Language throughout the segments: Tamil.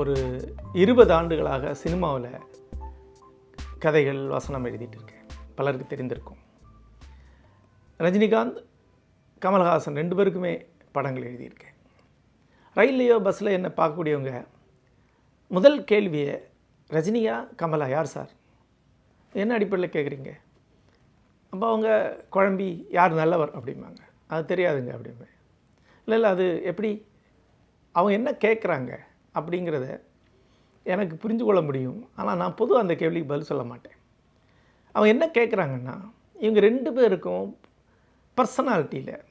ஒரு இருபது ஆண்டுகளாக சினிமாவில் கதைகள் வசனம் எழுதிட்டு இருக்கேன் பலருக்கு தெரிந்திருக்கும். ரஜினிகாந்த் கமல்ஹாசன் ரெண்டு பேருக்குமே படங்கள் எழுதியிருக்கேன். ரயில்லையோ பஸ்ஸில் என்னை பார்க்கக்கூடியவங்க முதல் கேள்வியை ரஜினியா கமலா யார் சார்? என்ன அடிப்படையில் கேட்குறீங்க? அப்போ அவங்க குழம்பி யார் நல்லவர் அப்படிம்பாங்க. அது தெரியாதுங்க அப்படிம்பேன். இல்லை இல்லை அது எப்படி அவங்க என்ன கேட்குறாங்க? அப்படிங்கிறத எனக்கு புரிஞ்சு கொள்ள முடியும். ஆனால் நான் பொதுவாக அந்த கேள்விக்கு பதில் சொல்ல மாட்டேன். அவங்க என்ன கேட்குறாங்கன்னா இவங்க ரெண்டு பேருக்கும் பர்சனாலிட்டியில்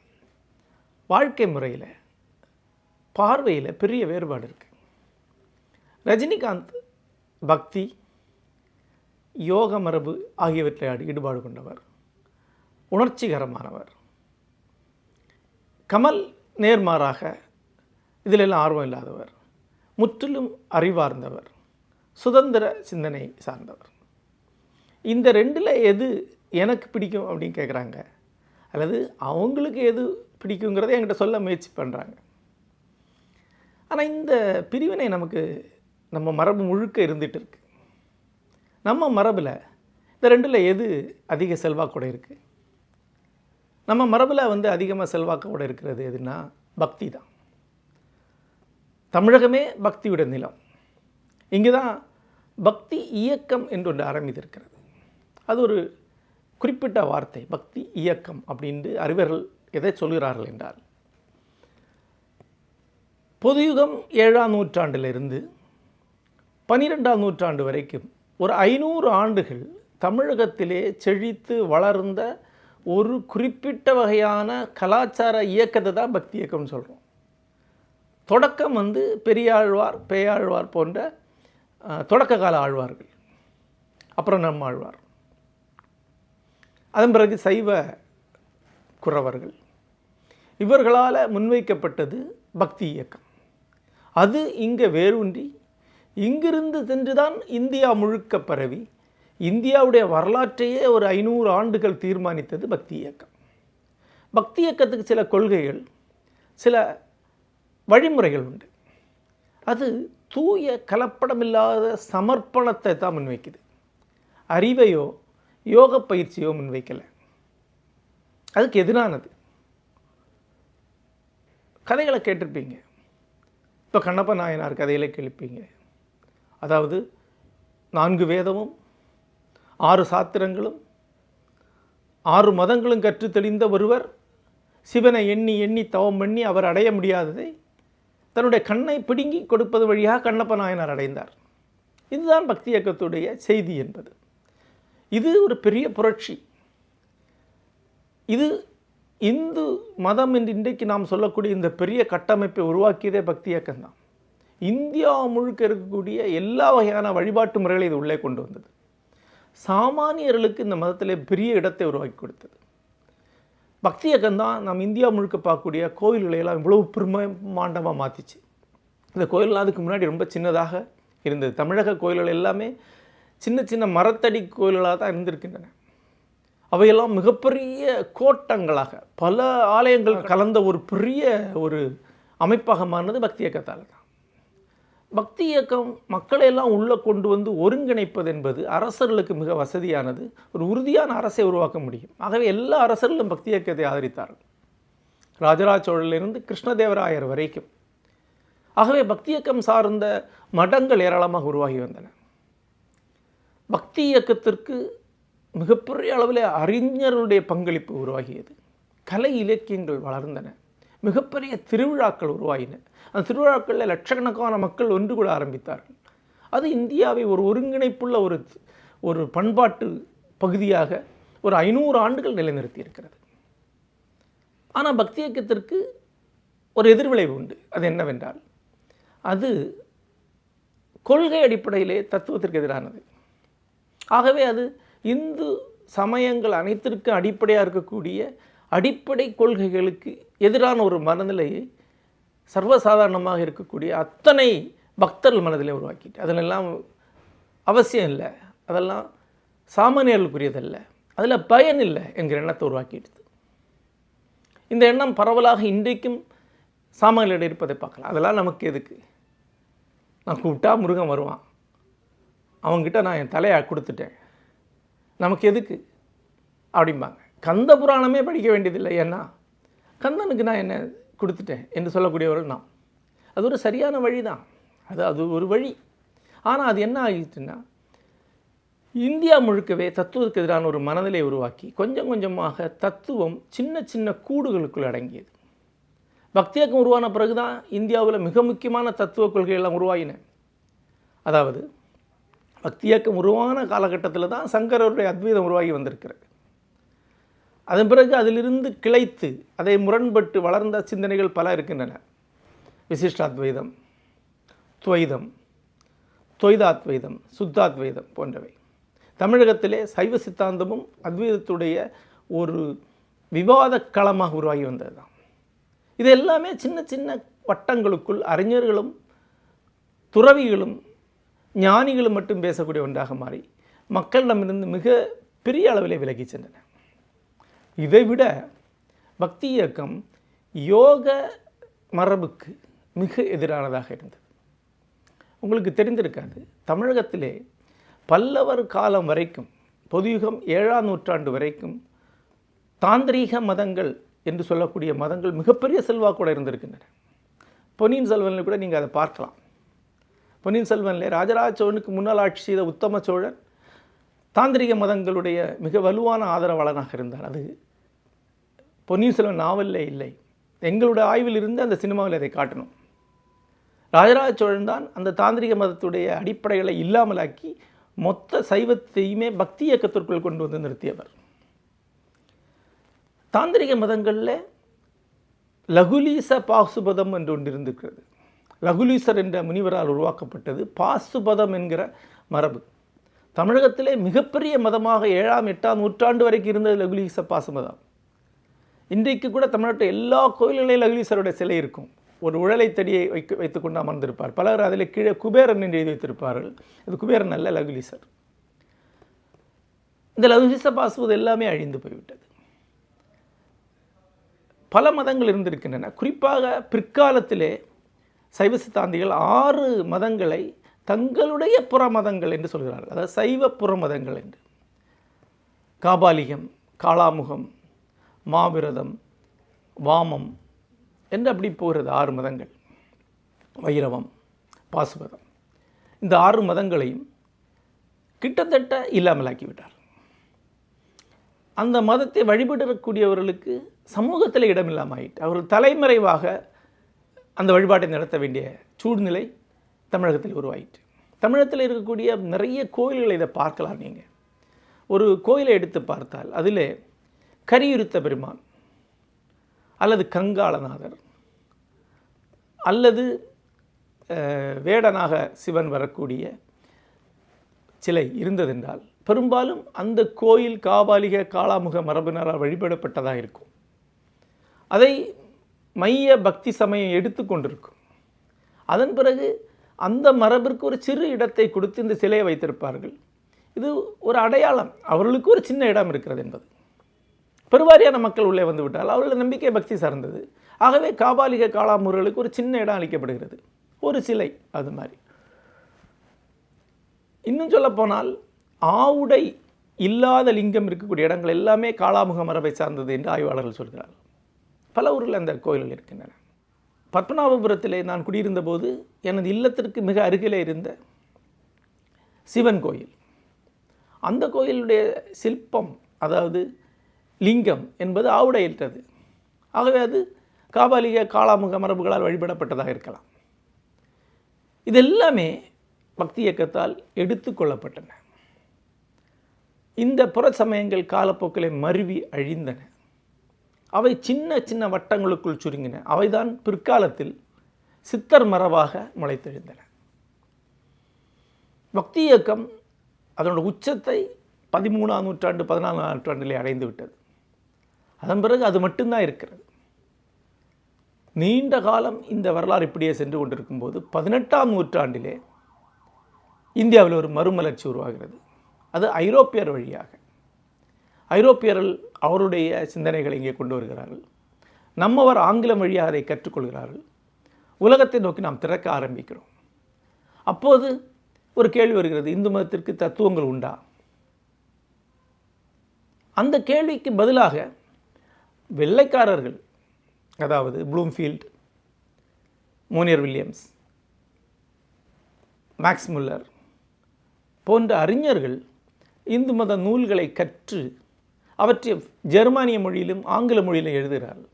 வாழ்க்கை முறையில் பார்வையில் பெரிய வேறுபாடு இருக்குது ரஜினிகாந்த் பக்தி யோக மரபு ஆகியவற்றில் ஈடுபாடு கொண்டவர். உணர்ச்சிகரமானவர். கமல் நேர்மாறாக இதிலெல்லாம் ஆர்வம் இல்லாதவர். முற்றிலும் அறிவார்ந்தவர் சுதந்திர சிந்தனை சார்ந்தவர். இந்த ரெண்டில் எது எனக்கு பிடிக்கும் அப்படின்னு கேட்குறாங்க அல்லது அவங்களுக்கு எது பிடிக்குங்கிறத என்கிட்ட சொல்ல முயற்சி பண்ணுறாங்க ஆனால் இந்த பிரிவினை நமக்கு நம்ம மரபு முழுக்க இருந்துகிட்டு இருக்கு. நம்ம மரபில் இந்த ரெண்டில் எது அதிக செல்வாக்கோடு இருக்குது நம்ம மரபில் வந்து அதிகமாக செல்வாக்கோட இருக்கிறது எதுனா பக்தி தான். தமிழகமே பக்தியுடைய நிலம். இங்கே தான் பக்தி இயக்கம் என்று ஒன்று ஆரம்பித்திருக்கிறது. அது ஒரு குறிப்பிட்ட வார்த்தை பக்தி இயக்கம் அப்படின்ட்டு அறிவர்கள் எதை சொல்கிறார்கள் என்றால் பொதுயுகம் ஏழாம் நூற்றாண்டிலிருந்து பனிரெண்டாம் நூற்றாண்டு வரைக்கும் ஒரு ஐநூறு ஆண்டுகள் தமிழகத்திலே செழித்து வளர்ந்த ஒரு குறிப்பிட்ட வகையான கலாச்சார இயக்கத்தை தான் பக்தி இயக்கம்னு சொல்கிறோம் தொடக்கம் வந்து பெரியாழ்வார் பேயாழ்வார் போன்ற தொடக்க கால ஆழ்வார்கள். அப்புறம் நம் ஆழ்வார். அதன் பிறகு சைவ குறவர்கள். இவர்களால் முன்வைக்கப்பட்டது பக்தி இயக்கம். அது இங்கே வேரூன்றி இங்கிருந்து சென்றுதான் இந்தியா முழுக்க பரவி இந்தியாவுடைய வரலாற்றையே ஒரு ஐநூறு ஆண்டுகள் தீர்மானித்தது பக்தி இயக்கம். பக்தி இயக்கத்துக்கு சில கொள்கைகள் சில வழிமுறைகள் உண்டு. அது தூய கலப்படமில்லாத சமர்ப்பணத்தை தான் முன்வைக்குது. அறிவையோ யோக பயிற்சியோ முன்வைக்கலை. அதுக்கு எதிரானது. கதைகளை கேட்டிருப்பீங்க. இப்போ கண்ணப்ப நாயனார் கதையில கேள்விப்பீங்க அதாவது நான்கு வேதமும் ஆறு சாத்திரங்களும் ஆறு மதங்களும் கற்று தெளிந்த ஒருவர் சிவனை எண்ணி எண்ணி தவம் பண்ணி அவர் அடைய முடியாததை தன்னுடைய கண்ணை பிடுங்கி கொடுப்பது வழியாக கண்ணப்ப நாயனார் அடைந்தார். இதுதான் பக்தி இயக்கத்துடைய செய்தி என்பது. இது ஒரு பெரிய புரட்சி. இது இந்து மதம் என்று இன்றைக்கு நாம் சொல்லக்கூடிய இந்த பெரிய கட்டமைப்பை உருவாக்கியதே பக்தி இயக்கம்தான். இந்தியா முழுக்க இருக்கக்கூடிய எல்லா வகையான வழிபாட்டு முறைகளை இது உள்ளே கொண்டு வந்தது. சாமானியர்களுக்கு இந்த மதத்திலே பெரிய இடத்தை உருவாக்கி கொடுத்தது. பக்தி இயக்கம் தான் இந்தியா முழுக்க பார்க்கக்கூடிய கோயில்களை எல்லாம் இவ்வளவு பிரம்மாண்டமாக மாற்றிச்சு இந்த கோயிலெலாம் அதுக்கு முன்னாடி ரொம்ப சின்னதாக இருந்தது. தமிழக கோயில்கள் எல்லாமே சின்ன சின்ன மரத்தடி கோயில்களாக தான் இருந்திருக்கின்றன. அவையெல்லாம் மிகப்பெரிய கோட்டங்களாக பல ஆலயங்கள் கலந்த ஒரு பெரிய ஒரு அமைப்பாக மாறினது பக்தி இயக்கத்தால் தான் பக்தி இயக்கம் மக்களை எல்லாம் உள்ளே கொண்டு வந்து ஒருங்கிணைப்பது என்பது அரசர்களுக்கு மிக வசதியானது. ஒரு உறுதியான அரசை உருவாக்க முடியும். ஆகவே எல்லா அரசர்களும் பக்தி இயக்கத்தை ஆதரித்தார்கள். ராஜராஜ சோழனிலிருந்து கிருஷ்ணதேவராயர் வரைக்கும். ஆகவே பக்தி இயக்கம் சார்ந்த மடங்கள் ஏராளமாக உருவாகி வந்தன. பக்தி இயக்கத்திற்கு மிகப்பெரிய அளவில் அறிஞர்களுடைய பங்களிப்பு உருவாகியது. கலை இலக்கியங்கள் வளர்ந்தன. மிகப்பெரிய திருவிழாக்கள் உருவாயின. அந்த திருவிழாக்களில் லட்சக்கணக்கான மக்கள் ஒன்று கூட ஆரம்பித்தார்கள். அது இந்தியாவை ஒரு ஒருங்கிணைப்புள்ள ஒரு ஒரு பண்பாட்டு பகுதியாக ஒரு ஐநூறு ஆண்டுகள் நிலைநிறுத்தி இருக்கிறது ஆனால் பக்தி இயக்கத்திற்கு ஒரு எதிர்விளைவு உண்டு. அது என்னவென்றால் அது கொள்கை அடிப்படையிலே தத்துவத்திற்கு எதிரானது. ஆகவே அது இந்து சமயங்கள் அனைத்திற்கும் அடிப்படையாக இருக்கக்கூடிய அடிப்படை கொள்கைகளுக்கு எதிரான ஒரு மனநிலையை சர்வசாதாரணமாக இருக்கக்கூடிய அத்தனை பக்தர்கள் மனதிலே உருவாக்கிட்டு அதிலெல்லாம் அவசியம் இல்லை. அதெல்லாம் சாமானியர்களுக்குரியதல்ல. அதில் பயன் இல்லை என்கிற எண்ணத்தை உருவாக்கிடுது இந்த எண்ணம் பரவலாக இன்றைக்கும் சாமானியர்களிடம் இருப்பதை பார்க்கலாம். அதெல்லாம் நமக்கு எதுக்கு? நான் கூப்பிட்டா முருகன் வருவான். அவங்ககிட்ட நான் என் தலையை கொடுத்துட்டேன். நமக்கு எதுக்கு? அப்படிம்பாங்க. கந்த புராணமே படிக்க வேண்டியதில்லை. ஏன்னா கண்ணனுக்கு நான் என்ன கொடுத்துட்டேன் என்று சொல்லக்கூடியவர்கள் நான் அது ஒரு சரியான வழி தான் அது அது ஒரு வழி. ஆனால் அது என்ன ஆகிட்டுன்னா இந்தியா முழுக்கவே தத்துவத்துக்கு எதிரான ஒரு மனநிலை உருவாக்கி கொஞ்சம் கொஞ்சமாக தத்துவம் சின்ன சின்ன கூடுகளுக்குள் அடங்கியது. பக்தியக்கம் உருவான பிறகு தான் இந்தியாவில் மிக முக்கியமான தத்துவ கொள்கைகள்லாம் உருவாகின அதாவது பக்தியக்கம் உருவான காலகட்டத்தில் தான் சங்கரருடைய அத்வைதம் உருவாகி வந்திருக்கிறது. அதன் பிறகு அதிலிருந்து கிளைத்து அதை முரண்பட்டு வளர்ந்த சிந்தனைகள் பல இருக்கின்றன. விசிஷ்டாத்வைதம் துவைதம் துவைதாத்வைதம் சுத்தாத்வைதம் போன்றவை. தமிழகத்திலே சைவ சித்தாந்தமும் அத்வைதத்துடைய ஒரு விவாத களமாக உருவாகி வந்தது தான் இது எல்லாமே சின்ன சின்ன வட்டங்களுக்குள் அறிஞர்களும் துறவிகளும் ஞானிகளும் மட்டும் பேசக்கூடிய ஒன்றாக மாறி மக்களிடமிருந்து மிக பெரிய அளவிலே விலகி சென்றன இதைவிட பக்தி இயக்கம் யோக மரபுக்கு மிக எதிரானதாக இருந்தது. உங்களுக்கு தெரிந்திருக்காது தமிழகத்திலே பல்லவர் காலம் வரைக்கும் பொதுயுகம் ஏழாம் நூற்றாண்டு வரைக்கும் தாந்திரீக மதங்கள் என்று சொல்லக்கூடிய மதங்கள் மிகப்பெரிய செல்வாக்கூட இருந்திருக்கின்றன. பொன்னியின் செல்வனில் கூட நீங்கள் அதை பார்க்கலாம். பொன்னியின் செல்வனில் ராஜராஜ சோழனுக்கு முன்னால் ஆட்சி செய்த உத்தம சோழன் தாந்திரிக மதங்களுடைய மிக வலுவான ஆதரவாளனாக இருந்தார். அது பொன்னியின் செல்வன் நாவலில் இல்லை. எங்களுடைய ஆய்வில் இருந்து அந்த சினிமாவில் அதை காட்டணும். ராஜராஜ சோழன் தான் அந்த தாந்திரிக மதத்துடைய அடிப்படைகளை இல்லாமலாக்கி மொத்த சைவத்தையுமே பக்தி இயக்கத்திற்குள் கொண்டு வந்து நிறுத்தியவர். தாந்திரிக மதங்களில் லகுலீச பாசுபதம் என்று ஒன்று இருந்திருக்கிறது. லகுலீசர் என்ற முனிவரால் உருவாக்கப்பட்டது பாசுபதம் என்கிற மரபு. தமிழகத்திலே மிகப்பெரிய மதமாக ஏழாம் எட்டாம் நூற்றாண்டு வரைக்கும் இருந்தது லகுலீச பாசுமதம் இன்றைக்கு கூட தமிழ்நாட்டில் எல்லா கோயில்களிலும் லகுலீசருடைய சிலை இருக்கும். ஒரு உழலை தடியை வைக்க வைத்துக்கொண்டு அமர்ந்திருப்பார். பலர் அதில் கீழே குபேரன் என்று எழுதி வைத்திருப்பார்கள். அது குபேரன் அல்ல லகுலீசர் இந்த லகுலீச பாசுவது எல்லாமே அழிந்து போய்விட்டது. பல மதங்கள் இருந்திருக்கின்றன. குறிப்பாக பிற்காலத்திலே சைவ சித்தாந்திகள் ஆறு மதங்களை தங்களுடைய புற மதங்கள் என்று சொல்கிறார்கள். அதாவது சைவ புற மதங்கள் என்று. காபாலிகம் காளாமுகம் மாவிரதம் வாமம் என்று அப்படி போகிறது ஆறு மதங்கள். வைரவம் பாசுபதம். இந்த ஆறு மதங்களையும் கிட்டத்தட்ட இல்லாமலாக்கிவிட்டார். அந்த மதத்தை வழிபடக்கூடியவர்களுக்கு சமூகத்தில் இடமில்லாமல் ஆயிட்டு அவர்கள் தலைமறைவாக அந்த வழிபாட்டை நடத்த வேண்டிய சூழ்நிலை தமிழகத்தில் உருவாயிற்று. தமிழகத்தில் இருக்கக்கூடிய நிறைய கோயில்களை இதை பார்க்கலாம் நீங்கள் ஒரு கோயிலை எடுத்து பார்த்தால் அதில் கரியுருத்த பெருமான் அல்லது கங்காளநாதர் அல்லது வேடனாக சிவன் வரக்கூடிய சிலை இருந்ததென்றால் பெரும்பாலும் அந்த கோயில் காபாலிக காளாமுக மரபினரால் வழிபடப்பட்டதாக இருக்கும். அதை மைய பக்தி சமயம் எடுத்துக்கொண்டிருக்கும் அதன் பிறகு அந்த மரபிற்கு ஒரு சிறு இடத்தை கொடுத்து இந்த சிலையை வைத்திருப்பார்கள். இது ஒரு அடையாளம். அவர்களுக்கு ஒரு சின்ன இடம் இருக்கிறது என்பது. பெருவாரியான மக்கள் உள்ளே வந்து விட்டால் நம்பிக்கை பக்தி சார்ந்தது. ஆகவே காபாலிக காளாமுர்களுக்கு ஒரு சின்ன இடம் அளிக்கப்படுகிறது. ஒரு சிலை அது மாதிரி. இன்னும் சொல்லப்போனால் ஆவுடை இல்லாத லிங்கம் இருக்கக்கூடிய இடங்கள் எல்லாமே காளாமுக மரபை சார்ந்தது என்று ஆய்வாளர்கள் சொல்கிறார்கள். பல ஊரில் அந்த கோயில்கள் இருக்கின்றன. பத்மநாபபுரத்திலே நான் குடியிருந்த போது எனது இல்லத்திற்கு மிக அருகிலே இருந்த சிவன் கோயில். அந்த கோயிலுடைய சிற்பம் அதாவது லிங்கம் என்பது ஆவுடையற்றது. ஆகவே அது காபாலிக காளாமுக மரபுகளால் வழிபடப்பட்டதாக இருக்கலாம். இதெல்லாமே பக்தி இயக்கத்தால் எடுத்துக்கொள்ளப்பட்டன இந்த புற சமயங்கள் காலப்போக்கிலே மருவி அழிந்தன. அவை சின்ன சின்ன வட்டங்களுக்குள் சுருங்கின. அவைதான் பிற்காலத்தில் சித்தர் மரபாக முளைத்தெழுந்தன. பக்தி இயக்கம் அதனோட உச்சத்தை பதிமூணாம் நூற்றாண்டு பதினாலாம் நூற்றாண்டிலே அடைந்து விட்டது அதன் பிறகு அது மட்டும்தான் இருக்கிறது. நீண்ட காலம் இந்த வரலாறு இப்படியே சென்று கொண்டிருக்கும்போது பதினெட்டாம் நூற்றாண்டிலே இந்தியாவில் ஒரு மறுமலர்ச்சி உருவாகிறது. அது ஐரோப்பியர் வழியாக. ஐரோப்பியர்கள் அவருடைய சிந்தனைகளை இங்கே கொண்டு வருகிறார்கள். நம்மவர் ஆங்கிலம் வழியாக அதை கற்றுக்கொள்கிறார்கள். உலகத்தை நோக்கி நாம் திறக்க ஆரம்பிக்கிறோம். அப்போது ஒரு கேள்வி வருகிறது இந்து மதத்திற்கு தத்துவங்கள் உண்டா? அந்த கேள்விக்கு பதிலாக வெள்ளைக்காரர்கள் அதாவது Bloomfield Monier Williams Max Muller போன்ற அறிஞர்கள் இந்து மத நூல்களை கற்று அவற்றை ஜெர்மானிய மொழியிலும் ஆங்கில மொழியிலும் எழுதுகிறார்கள்.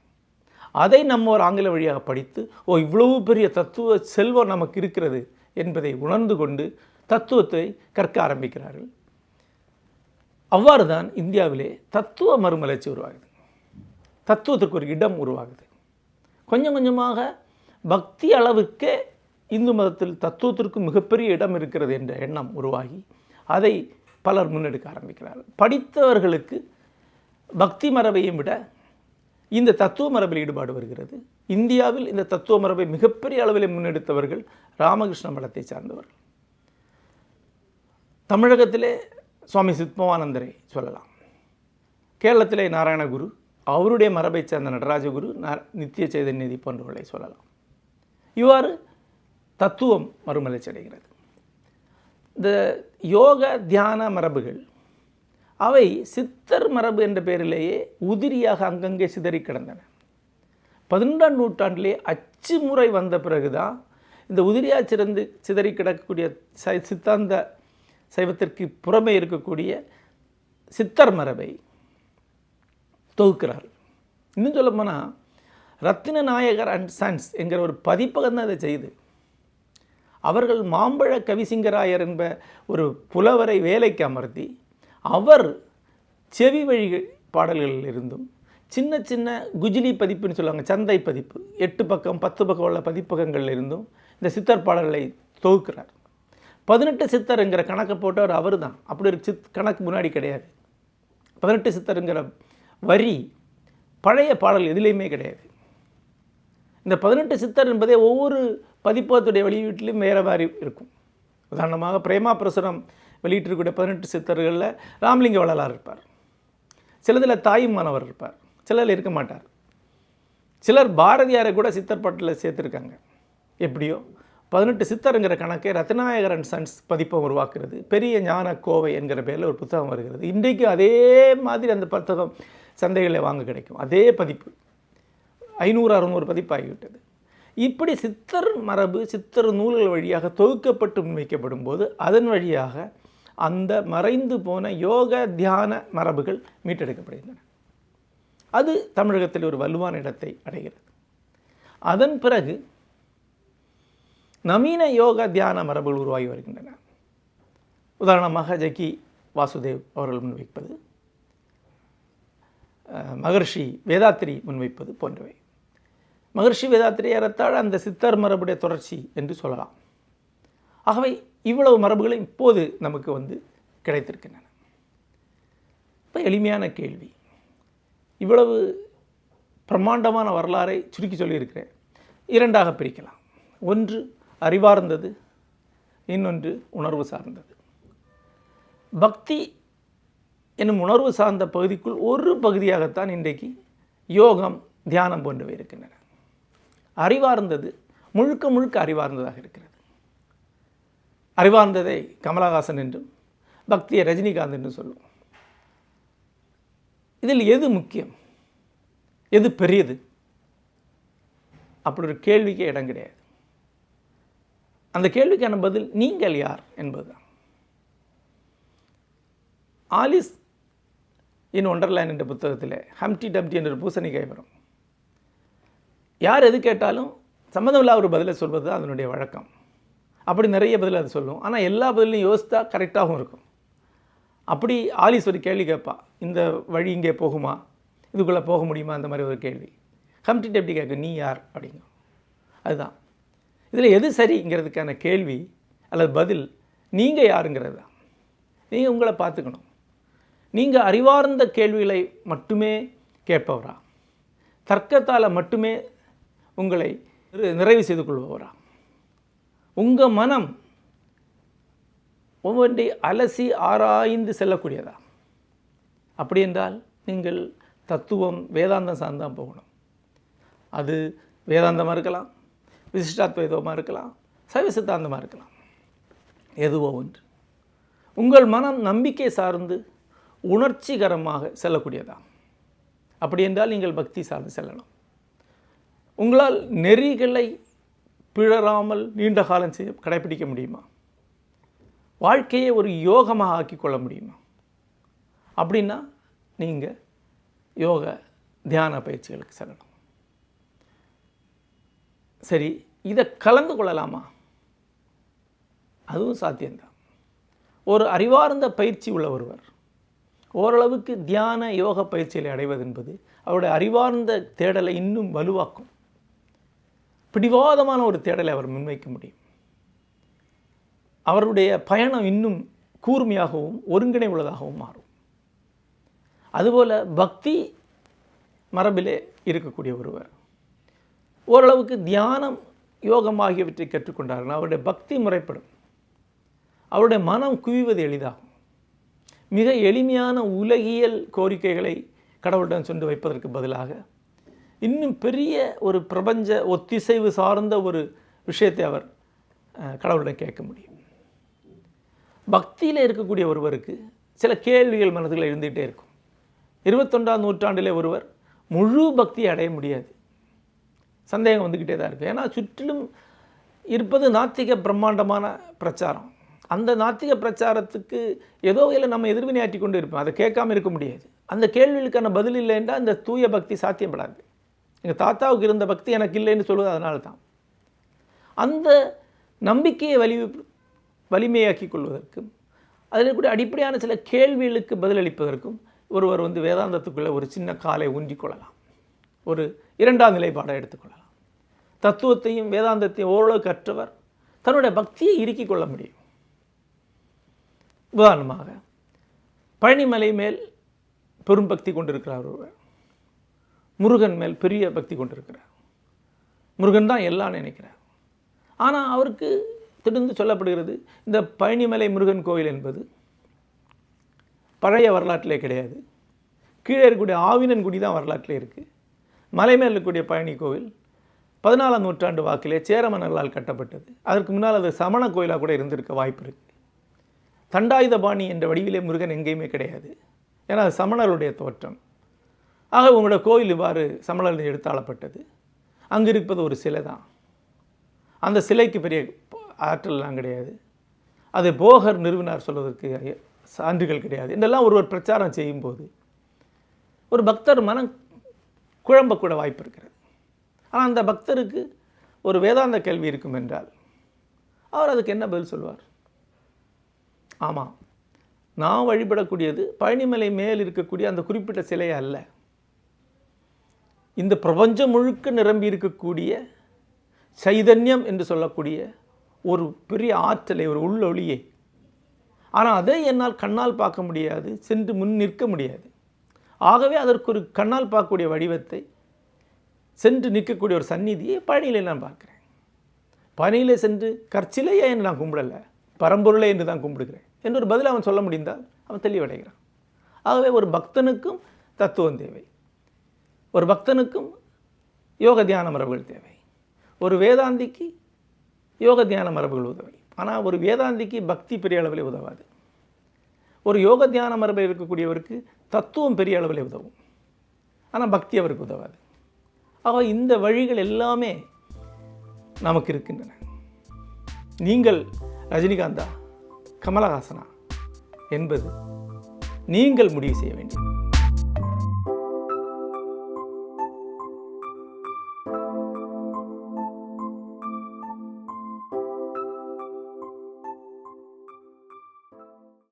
அதை நம்ம ஒரு ஆங்கில வழியாக படித்து ஓ இவ்வளவு பெரிய தத்துவ செல்வம் நமக்கு இருக்கிறது என்பதை உணர்ந்து கொண்டு தத்துவத்தை கற்க ஆரம்பிக்கிறார்கள். அவ்வாறு தான் இந்தியாவிலே தத்துவ மறுமலர்ச்சி உருவாகுது தத்துவத்துக்கு ஒரு இடம் உருவாகுது. கொஞ்சம் கொஞ்சமாக பக்தி அளவுக்கு இந்து மதத்தில் தத்துவத்திற்கு மிகப்பெரிய இடம் இருக்கிறது என்ற எண்ணம் உருவாகி அதை பலர் முன்னெடுக்க ஆரம்பிக்கிறார்கள். படித்தவர்களுக்கு பக்தி மரபையும் விட இந்த தத்துவ மரபில் ஈடுபாடு வருகிறது. இந்தியாவில் இந்த தத்துவ மரபை மிகப்பெரிய அளவில் முன்னெடுத்தவர்கள் ராமகிருஷ்ண மடத்தை சார்ந்தவர்கள். தமிழகத்திலே சுவாமி சித்பவானந்தரை சொல்லலாம். கேரளத்திலே நாராயணகுரு அவருடைய மரபை சேர்ந்த நடராஜகுரு நித்திய சைதன்யதி போன்றவர்களை சொல்லலாம். இவ்வாறு தத்துவம் மறுமலர்ச்சி அடைகிறது இந்த யோக தியான மரபுகள் அவை சித்தர் மரபு என்ற பெயரிலேயே உதிரியாக அங்கங்கே சிதறி கிடந்தன. பதினெண்டாம் நூற்றாண்டிலே அச்சு முறை வந்த பிறகுதான் இந்த உதிரியாக சிறந்து சிதறி கிடக்கக்கூடிய சை சித்தாந்த சைவத்திற்கு புறமே இருக்கக்கூடிய சித்தர் மரபை தொகுக்கிறார் இன்னும் சொல்ல போனால் ரத்தின நாயகர் அண்ட் சன்ஸ் என்கிற ஒரு பதிப்பகம் தான் அதை செய்து அவர்கள் மாம்பழ கவிசிங்கராயர் என்ப ஒரு புலவரை வேலைக்கு அமர்த்தி அவர் செவி வழி பாடல்களில் இருந்தும் சின்ன சின்ன குஜிலி பதிப்புன்னு சொல்லுவாங்க சந்தை பதிப்பு எட்டு பக்கம் பத்து பக்கம் உள்ள பதிப்பகங்களில் இருந்தும் இந்த சித்தர் பாடல்களை தொகுக்கிறார். பதினெட்டு சித்தருங்கிற கணக்கை போட்டவர் அவர் தான் அப்படி ஒரு சித் கணக்கு முன்னாடி கிடையாது. பதினெட்டு சித்தருங்கிற வரி பழைய பாடல் எதுலேயுமே கிடையாது. இந்த பதினெட்டு சித்தர் என்பதே ஒவ்வொரு பதிப்பகத்துடைய வெளியீட்டிலும் வேறு மாதிரி இருக்கும். உதாரணமாக பிரேமா பிரசுரம் வெளியிட்டிருக்கக்கூடிய பதினெட்டு சித்தர்களில் ராமலிங்க வள்ளலார் இருப்பார். சிலதில் தாயுமானவர் இருப்பார். சிலர் இருக்க மாட்டார். சிலர் பாரதியாரை கூட சித்தர் பாட்டில் சேர்த்துருக்காங்க. எப்படியோ பதினெட்டு சித்தருங்கிற கணக்கை ரத்நாயகர் அண்ட் சன்ஸ் பதிப்பம் உருவாக்குறது. பெரிய ஞான கோவை என்கிற பேரில் ஒரு புத்தகம் வருகிறது. இன்றைக்கும் அதே மாதிரி அந்த புத்தகம் சந்தைகளில் வாங்க கிடைக்கும். அதே பதிப்பு. ஐநூறு அறுநூறு பதிப்பாகிவிட்டது. இப்படி சித்தர் மரபு சித்தர் நூல்கள் வழியாக தொகுக்கப்பட்டு முன்வைக்கப்படும் போது அதன் வழியாக அந்த மறைந்து போன யோக தியான மரபுகள் மீட்டெடுக்கப்படுகின்றன. அது தமிழகத்தில் ஒரு வலுவான இடத்தை அடைகிறது. அதன் பிறகு நவீன யோக தியான மரபுகள் உருவாகி வருகின்றன. உதாரணமாக ஜக்கி வாசுதேவ் அவர்கள் முன்வைப்பது மகர்ஷி வேதாத்திரி முன்வைப்பது போன்றவை. மகர்ஷி வேதாத்திரி ஏறத்தாழ அந்த சித்தர் மரபுடைய தொடர்ச்சி என்று சொல்லலாம். ஆகவே இவ்வளவு மரபுகளும் இப்போது நமக்கு வந்து கிடைத்திருக்கின்றன. இப்போ எளிமையான கேள்வி. இவ்வளவு பிரம்மாண்டமான வரலாறை சுருக்கி சொல்லியிருக்கிறேன். இரண்டாக பிரிக்கலாம். ஒன்று அறிவார்ந்தது இன்னொன்று உணர்வு சார்ந்தது. பக்தி என்னும் உணர்வு சார்ந்த பகுதிக்குள் ஒரு பகுதியாகத்தான் இன்றைக்கு யோகம் தியானம் போன்றவை இருக்கின்றன. அறிவார்ந்தது முழுக்க முழுக்க அறிவார்ந்ததாக இருக்கிறது. அறிவார்ந்ததை கமலஹாசன் என்றும் பக்தியை ரஜினிகாந்த் என்றும் சொல்லுவோம் இதில் எது முக்கியம்? எது பெரியது? அப்படி ஒரு கேள்விக்கே இடம் கிடையாது. அந்த கேள்விக்கான பதில்? நீங்கள் யார் என்பது. ஆலிஸ் இன் ஒண்டர்லேண்ட் என்ற புத்தகத்தில் ஹம்டி டம்டி என்ற பூசணிக்காய் வரும். யார் எது கேட்டாலும் சம்மந்தமில்லா ஒரு பதிலை சொல்வது தான் அதனுடைய வழக்கம். அப்படி நிறைய பதில் அது சொல்லும். ஆனால் எல்லா பதிலையும் யோசித்தா கரெக்டாகவும் இருக்கும். அப்படி ஆலிஸ் ஒரு கேள்வி கேட்பா. இந்த வழி இங்கே போகுமா? இதுக்குள்ளே போக முடியுமா? அந்த மாதிரி ஒரு கேள்வி. ஹம்டி டப்டி கேட்க நீ யார்? அப்படிங்க. அதுதான். இதில் எது சரிங்கிறதுக்கான கேள்வி அல்லது பதில் நீங்கள் யாருங்கிறது தான். நீங்கள் உங்களை பார்த்துக்கணும். நீங்கள் அறிவார்ந்த கேள்விகளை மட்டுமே கேட்பவரா? தர்க்கத்தால் மட்டுமே உங்களை நிறைவு செய்து கொள்பவரா? உங்கள் மனம் ஒவ்வொன்றை அலசி ஆராய்ந்து செல்லக்கூடியதா? அப்படி என்றால் நீங்கள் தத்துவம் வேதாந்தம் சார்ந்தான் போகணும். அது வேதாந்தமாக இருக்கலாம். விசிஷ்டாத்வைதமாக இருக்கலாம் சைவ சித்தாந்தமாக இருக்கலாம். எதுவோ ஒன்று. உங்கள் மனம் நம்பிக்கை சார்ந்து உணர்ச்சிகரமாக செல்லக்கூடியதா? அப்படி என்றால் நீங்கள் பக்தி சார்ந்து செல்லலாம் உங்களால் நெறிகளை பிழறாமல் நீண்ட காலம் செய்ய கடைபிடிக்க முடியுமா? வாழ்க்கையை ஒரு யோகமாக ஆக்கி கொள்ள முடியுமா? அப்படின்னா நீங்கள் யோக தியான பயிற்சிகளுக்கு செல்லணும். சரி இதை கலந்து கொள்ளலாமா? அதுவும் சாத்தியம்தான். ஒரு அறிவார்ந்த பயிற்சி உள்ள ஒருவர் ஓரளவுக்கு தியான யோக பயிற்சிகளை அடைவது என்பது அவருடைய அறிவார்ந்த தேடலை இன்னும் வலுவாக்கும். பிடிவாதமான ஒரு தேடலை அவர் முன்வைக்க முடியும். அவருடைய பயணம் இன்னும் கூர்மையாகவும் ஒருங்கிணை உள்ளதாகவும் மாறும். அதுபோல் பக்தி மரபிலே இருக்கக்கூடிய ஒருவர் ஓரளவுக்கு தியானம் யோகம் ஆகியவற்றை கற்றுக்கொண்டார்கள். அவருடைய பக்தி முறைப்படும். அவருடைய மனம் குவிவது எளிதாகும். மிக எளிமையான உலகியல் கோரிக்கைகளை கடவுளிடம் சென்று வைப்பதற்கு பதிலாக இன்னும் பெரிய ஒரு பிரபஞ்ச ஒத்திசைவு சார்ந்த ஒரு விஷயத்தை அவர் கடவுளிடம் கேட்க முடியும். பக்தியில் இருக்கக்கூடிய ஒருவருக்கு சில கேள்விகள் மனதில் எழுந்துகிட்டே இருக்கும். இருபத்தொன்றாம் நூற்றாண்டிலே ஒருவர் முழு பக்தியை அடைய முடியாது. சந்தேகம் வந்துக்கிட்டே தான் இருக்குது. ஏன்னா சுற்றிலும் இருப்பது நாத்திக பிரம்மாண்டமான பிரச்சாரம். அந்த நாத்திக பிரச்சாரத்துக்கு ஏதோ வகையில் நம்ம எதிர்வினையாற்றி கொண்டு இருப்போம். அதை கேட்காம இருக்க முடியாது. அந்த கேள்விகளுக்கான பதில் இல்லைன்னா அந்த தூய பக்தி சாத்தியப்படாது. எங்கள் தாத்தாவுக்கு இருந்த பக்தி எனக்கு இல்லைன்னு சொல்வது அதனால தான். அந்த நம்பிக்கையை வலி வலிமையாக்கி கொள்வதற்கும் அதில் கூட அடிப்படையான சில கேள்விகளுக்கு பதிலளிப்பதற்கும் ஒருவர் வந்து வேதாந்தத்துக்குள்ளே ஒரு சின்ன காலை ஊன்றிக் கொள்ளலாம். ஒரு இரண்டாம் நிலைப்பாடை எடுத்துக்கொள்ளலாம். தத்துவத்தையும் வேதாந்தத்தையும் ஓரளவு கற்றவர் தன்னுடைய பக்தியை இறுக்கிக் கொள்ள முடியும். உதாரணமாக பழனிமலை மேல் பெரும் பக்தி கொண்டிருக்கிறார் ஒருவர். முருகன் மேல் பெரிய பக்தி கொண்டிருக்கிறார். முருகன் தான் எல்லாம் நினைக்கிறார். ஆனால் அவருக்கு திடந்து சொல்லப்படுகிறது இந்த பழனிமலை முருகன் கோயில் என்பது பழைய வரலாற்றிலே கிடையாது. கீழே இருக்கக்கூடிய ஆவினன்குடி தான் வரலாற்றிலே இருக்குது மலைமேல் இருக்கக்கூடிய பழனி கோவில் பதினாலாம் நூற்றாண்டு வாக்கிலே சேர மன்னர்களால் கட்டப்பட்டது. அதற்கு முன்னால் அது சமண கோயிலாக கூட இருந்திருக்க வாய்ப்பு இருக்குது தண்டாயுதபாணி என்ற வடிவிலே முருகன் எங்கேயுமே கிடையாது. ஏன்னா அது சமணருடைய தோற்றம். ஆக உங்களோட கோயில் இவ்வாறு சமணர்கள் எடுத்தாளப்பட்டது அங்கு இருப்பது ஒரு சிலை தான். அந்த சிலைக்கு பெரிய ஆற்றல்லாம் கிடையாது. அதை போகர் நிறுவினார் சொல்வதற்கு சான்றுகள் கிடையாது. இதெல்லாம் ஒருவர் பிரச்சாரம் செய்யும்போது ஒரு பக்தர் மனம் குழம்பக்கூட வாய்ப்பு இருக்கிறது ஆனால் அந்த பக்தருக்கு ஒரு வேதாந்த கேள்வி இருக்கும் என்றால் அவர் அதுக்கு என்ன பதில் சொல்வார்? ஆமாம் நான் வழிபடக்கூடியது பழனிமலை மேல் இருக்கக்கூடிய அந்த குறிப்பிட்ட சிலை அல்ல. இந்த பிரபஞ்சம் முழுக்க நிரம்பி இருக்கக்கூடிய சைதன்யம் என்று சொல்லக்கூடிய ஒரு பெரிய ஆற்றலை ஒரு உள்ளொளியை. ஆனால் அதை என்னால் கண்ணால் பார்க்க முடியாது சென்று முன் நிற்க முடியாது. ஆகவே அதற்கு ஒரு கண்ணால் பார்க்கக்கூடிய வடிவத்தை சென்று நிற்கக்கூடிய ஒரு சந்நிதியை பழனியில் நான் பார்க்குறேன். பழனியில் சென்று கற்சிலையே என்று நான் கும்பிடலை? பரம்பொருளே என்று தான் கும்பிடுகிறேன். என்று ஒரு பதில் அவன் சொல்ல முடிந்தால் அவன் தெளிவடைகிறான். ஆகவே ஒரு பக்தனுக்கும் தத்துவம் தேவை. ஒரு பக்தனுக்கும் யோக தியான மரபுகள் தேவை. ஒரு வேதாந்திக்கு யோக தியான மரபுகள் உதவி. ஆனால் ஒரு வேதாந்திக்கு பக்தி பெரிய அளவில் உதவாது. ஒரு யோக தியான மரபில் இருக்கக்கூடியவருக்கு தத்துவம் பெரிய அளவில் உதவும். ஆனால் பக்தி அவருக்கு உதவாது. ஆக இந்த வழிகள் எல்லாமே நமக்கு இருக்கின்றன. நீங்கள் ரஜினிகாந்தா கமலஹாசனா என்பது நீங்கள் முடிவு செய்ய வேண்டியது.